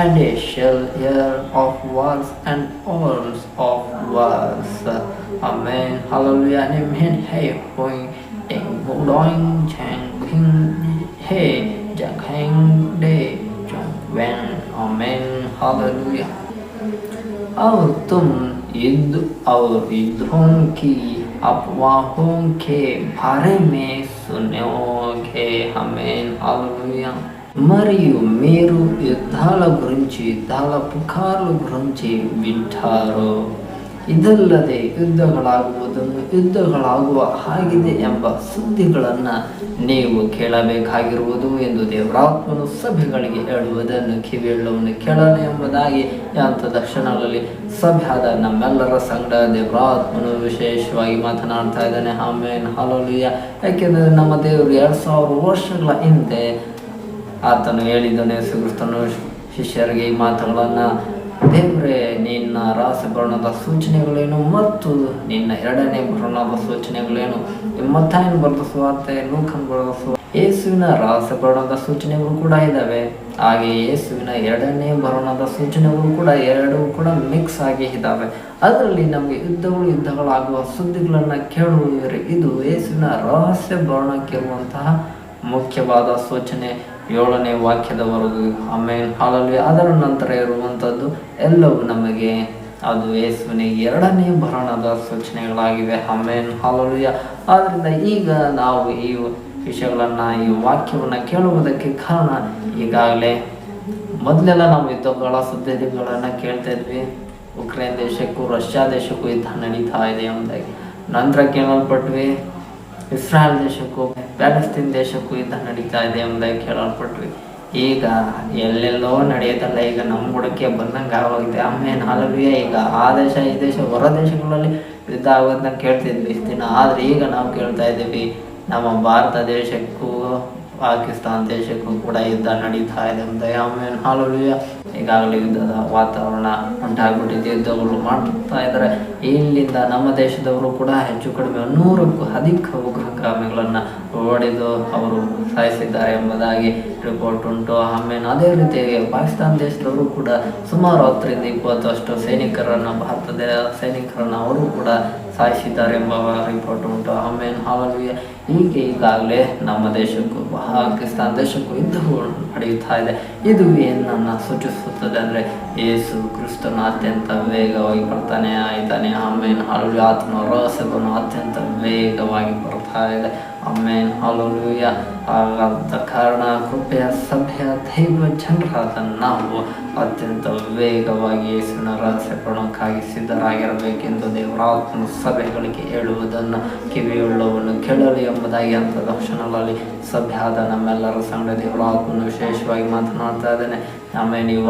and a shall hear of words and words of words. Amen. Hallelujah. And Amen. Hey, huynh, đỉnh vũ đói chàng kinh hề chẳng hành đề trong ven. Amen. Hallelujah. और तुम युद्ध और युद्धों की अफवाहों के बारे में सुनोगे हमें हालेलुया మరియు మీరు యుద్ధాల గురించి యుద్ధాల పుకార్ల గురించి వింటారు ಇದಲ್ಲದೆ ಯುದ್ಧಗಳಾಗುವುದನ್ನು ಯುದ್ಧಗಳಾಗುವ ಹಾಗಿದೆ ಎಂಬ ಸುದ್ದಿಗಳನ್ನು ನೀವು ಕೇಳಬೇಕಾಗಿರುವುದು ಎಂದು ದೇವರಾತ್ಮನು ಸಭೆಗಳಿಗೆ ಹೇಳುವುದನ್ನು ಕಿವಿಯುಳ್ಳವನು ಕೇಳಲು ಎಂಬುದಾಗಿ ಯಾಂತ ದಕ್ಷಿಣಗಳಲ್ಲಿ ಸಭೆಯಾದ ನಮ್ಮೆಲ್ಲರ ಸಂಗಡ ದೇವರಾತ್ಮನು ವಿಶೇಷವಾಗಿ ಮಾತನಾಡ್ತಾ ಇದ್ದಾನೆ ಆಮೇನ್ ಹಾಲೋಲಿಯ ಯಾಕೆಂದರೆ ನಮ್ಮ ದೇವರು ಎರಡು ಸಾವಿರ ವರ್ಷಗಳ ಹಿಂದೆ ಆತನು ಹೇಳಿದನು, ಯೇಸು ಕ್ರಿಸ್ತನು ಶಿಷ್ಯರಿಗೆ ಈ ಮಾತುಗಳನ್ನು, ದೇವರೇ, ನಿನ್ನ ರಾಸಭರಣದ ಸೂಚನೆಗಳೇನು ಮತ್ತು ನಿನ್ನ ಎರಡನೇ ಭರಣದ ಸೂಚನೆಗಳೇನು? ಮತ್ತೇನು ಬರೆದ ಸುವಾರ್ತೆ ಲೂಕನ್ ಬರೆದ ಯೇಸುವಿನ ರಾಸಭರಣದ ಸೂಚನೆಗಳು ಕೂಡ ಇದ್ದಾವೆ ಹಾಗೆ ಯೇಸುವಿನ ಎರಡನೇ ಭರಣದ ಸೂಚನೆಗಳು ಕೂಡ ಎರಡೂ ಕೂಡ ಮಿಕ್ಸ್ ಆಗಿ ಇದ್ದಾವೆ ಅದರಲ್ಲಿ ನಮಗೆ ಯುದ್ಧಗಳು, ಯುದ್ಧಗಳಾಗುವ ಸುದ್ದಿಗಳನ್ನು ಕೇಳುವುದರ ಇದು ಯೇಸುವಿನ ರಹಸ್ಯ ಭರಣಕ್ಕಿರುವಂತಹ ಮುಖ್ಯವಾದ ಸೂಚನೆ ಏಳನೇ ವಾಕ್ಯದವರೆಗೂ. ಆಮೇಲೆ ಹಾಲಲ್ಲಿ ಅದರ ನಂತರ ಇರುವಂಥದ್ದು ಎಲ್ಲವೂ ನಮಗೆ. ಅದು ಯೇಸುವಿನ ಎರಡನೇ ಭರಣದ ಸೂಚನೆಗಳಾಗಿವೆ. ಆಮೇನ್. ಹಾಲಲುಯ ಆದ್ದರಿಂದ ಈಗ ನಾವು ಈ ವಿಷಯಗಳನ್ನು, ಈ ವಾಕ್ಯವನ್ನು ಕೇಳುವುದಕ್ಕೆ ಕಾರಣ ಈಗಾಗಲೇ ಮೊದಲೆಲ್ಲ ನಾವು ಯುದ್ಧಗಳ ಸುದ್ದಿಗಳನ್ನು ಕೇಳ್ತಾ ಇದ್ವಿ. ಉಕ್ರೇನ್ ದೇಶಕ್ಕೂ, ರಷ್ಯಾ ದೇಶಕ್ಕೂ ಯುದ್ಧ ನಡೀತಾ ಇದೆ ಎಂಬುದಾಗಿ. ನಂತರ ಕೇಳಲ್ಪಟ್ವಿ. ಇಸ್ರಾಯಲ್ ದೇಶಕ್ಕೂ, ಪ್ಯಾಲೆಸ್ತೀನ್ ದೇಶಕ್ಕೂ ಯುದ್ಧ ನಡೀತಾ ಇದೆ ಎಂಬುದಾಗಿ ಕೇಳಲ್ಪಟ್ವಿ. ಈಗ ಎಲ್ಲೆಲ್ಲೋ ನಡೆಯುತ್ತಲ್ಲ, ಈಗ ನಮ್ಮ ಬುಡಕ್ಕೆ ಬಂದಂಗೆ ಆಗೋಗಿದೆ. ಆಮೇಲೆ ಹಾಲಲ್ವಿಯ ಈಗ ಆ ದೇಶ, ಈ ದೇಶ, ಹೊರ ದೇಶಗಳಲ್ಲಿ ಯುದ್ಧ ಆಗೋದನ್ನ ಕೇಳ್ತಿದ್ವಿ ಇಷ್ಟು ದಿನ. ಆದರೆ ಈಗ ನಾವು ಕೇಳ್ತಾ ಇದ್ದೀವಿ, ನಮ್ಮ ಭಾರತ ದೇಶಕ್ಕೂ, ಪಾಕಿಸ್ತಾನ ದೇಶಕ್ಕೂ ಕೂಡ ಯುದ್ಧ ನಡೀತಾ ಇದೆ ಅಂತ ಆಮೇಲೆ ಈಗ ಈಗಾಗಲೇ ಯುದ್ಧದ ವಾತಾವರಣ ಉಂಟಾಗ್ಬಿಟ್ಟಿದೆ. ಯುದ್ಧಗಳು ಮಾಡ್ತಾ ಇದ್ದಾರೆ. ಇಲ್ಲಿಂದ ನಮ್ಮ ದೇಶದವರು ಕೂಡ ಹೆಚ್ಚು ಕಡಿಮೆ ನೂರಕ್ಕೂ ಅಧಿಕ ಉಗ್ರಗಾಮಿಗಳನ್ನು ಹೊಡೆದು ಅವರು ಸಾಯಿಸಿದ್ದಾರೆ ಎಂಬುದಾಗಿ ರಿಪೋರ್ಟ್ ಉಂಟು. ಆಮೇಲೆ ಅದೇ ರೀತಿಯಾಗಿ ಪಾಕಿಸ್ತಾನ ದೇಶದವರು ಕೂಡ ಸುಮಾರು ಹತ್ತರಿಂದ ಇಪ್ಪತ್ತಷ್ಟು ಸೈನಿಕರನ್ನು ಭಾರತದ ಸೈನಿಕರನ್ನು ಅವರು ಕೂಡ ಸಾಯಿಸಿದ್ದಾರೆ ಎಂಬ ರಿಪೋರ್ಟ್ ಉಂಟು. ಆಮೇಲೆ ಹಾಲಲ್ವಿಯ ಹೀಗೆ ಈಗಾಗಲೇ ನಮ್ಮ ದೇಶಕ್ಕೂ, ಪಾಕಿಸ್ತಾನ ದೇಶಕ್ಕೂ ಯುದ್ಧಗಳು ನಡೆಯುತ್ತಾ ಇದೆ. ಇದು ಏನನ್ನು ಸೂಚಿಸುತ್ತದೆ ಅಂದರೆ ಯೇಸು ಕ್ರಿಸ್ತನ ಅತ್ಯಂತ ವೇಗವಾಗಿ ಬರ್ತಾನೆ, ಆಯ್ತಾನೆ. ಆಮೇಲೆ ಹಾಲು ಆತನ ರಹಸ್ಯವನ್ನು ಅತ್ಯಂತ ವೇಗವಾಗಿ ಬರ್ತಾ ಇದೆ. ಆಮೇನ್ ಹಾಲುಯ ಆದ ಕಾರಣ ಕೃಪೆಯ ಸಭೆಯ ದೈವ ಜನರಾದ ನಾವು ಅತ್ಯಂತ ವೇಗವಾಗಿ ಯೇಸುವಿನ ರಹಸ್ಯ ಕೊಡೋಕ್ಕಾಗಿ ಸಿದ್ಧರಾಗಿರಬೇಕೆಂದು ದೇವರಾತ್ಮನ ಸಭೆಗಳಿಗೆ ಹೇಳುವುದನ್ನು ಕಿವಿಯುಳ್ಳವನ್ನು ಕೇಳಲಿ ಎಂಬುದಾಗಿ ಅಂತ ದಕ್ಷಿಣಗಳಲ್ಲಿ ಸಭೆ ಆದ ನಮ್ಮೆಲ್ಲರ ಸಂಗಡ ದೇವರಾತ್ಮನು ವಿಶೇಷವಾಗಿ ಮಾತನಾಡ್ತಾ ಇದ್ದೇನೆ. ಆಮೇಲೆ ಈ